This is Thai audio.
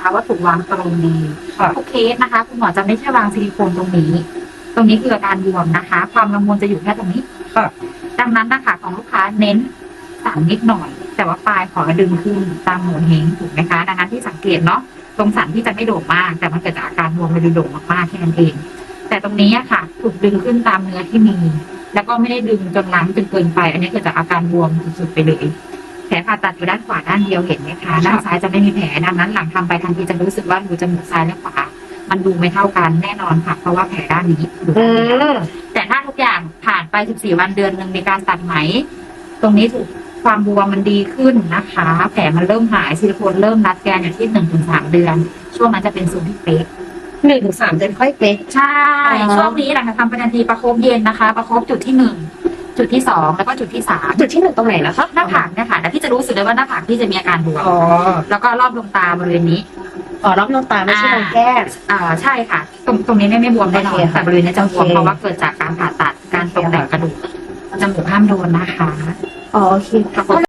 นะคะว่าถูกวางตรงดีค่ะทุกเคสนะคะ คุณหมอจะไม่ใช่วางซิลิโคนตรงนี้ ตรงนี้คืออาการบวมนะคะ ความกังวลจะอยู่แค่ตรงนี้ค่ะดังนั้นนะคะของลูกค้าเน้นสั่นนิดหน่อย แต่ว่าปลายขอดึงขึ้นตามหัวเฮงถูกไหมคะ ดังนั้นที่สังเกตเนาะตรงสันที่จะไม่โด่งมาก แต่มันเกิดจากอาการบวมมันดูโด่งมากๆแค่นั้นเอง แต่ตรงนี้อะค่ะถูกดึงขึ้นตามเนื้อที่มี แล้วก็ไม่ได้ดึงจนล้ำจนเกินไป อันนี้เกิดจากอาการบวมสุดๆไปเลย แผลผ่าตัดอยู่ด้านขวาด้านเดียวเห็นไหมคะด้านซ้ายจะไม่มีแผลดังนั้นหลังทำไปทันทีจะรู้สึกว่ารูจมูกซ้ายและขวามันดูไม่เท่ากันแน่นอนค่ะ เพราะว่าแผลด้านนี้อยู่อืด้านเดียวมแต่ถ้าทุกอย่างผ่านไป 14 วันเดือนหนึ่งมีการตัดไหม ตรงนี้ถูกความบวมมันดีขึ้นนะคะ แผลมันเริ่มหายซิลิโคนเริ่มรัดแกนอยู่ที่1-3เดือน ช่วงนั้นจะเป็นซูนที่เป๊กหนึ่งถึงสามเดือนค่อยเป๊กใช่อ๋อช่วงนี้หลังจากทำปฏิทินประคบเย็นนะคะ ประคบจุดที่หนึ่งจุดที่สองแล้วก็จุดที่สามจุดที่หนึ่งตรงไหนนะคะหน้าผากเนี่ยค่ะแต่พี่จะ รู้สึกเลยว่าหน้าผากพี่จะมีอาการบวมอ๋อแล้วก็รอบดวงตาบริเวณนี้ อ๋อรอบดวงตาไม่ใช่ตรงแก้ม อ่าใช่ค่ะ ตรงตรงนี้ไม่ไม่บวมแน่นอโอนเคค่ะแต่บริเวณนี้จะบวมโอเค เพราะว่าเกิดจากการผ่าตัดการตกแต่งกระดูกจมูกห้ามโดนนะคะ อ๋อโอเคประคบ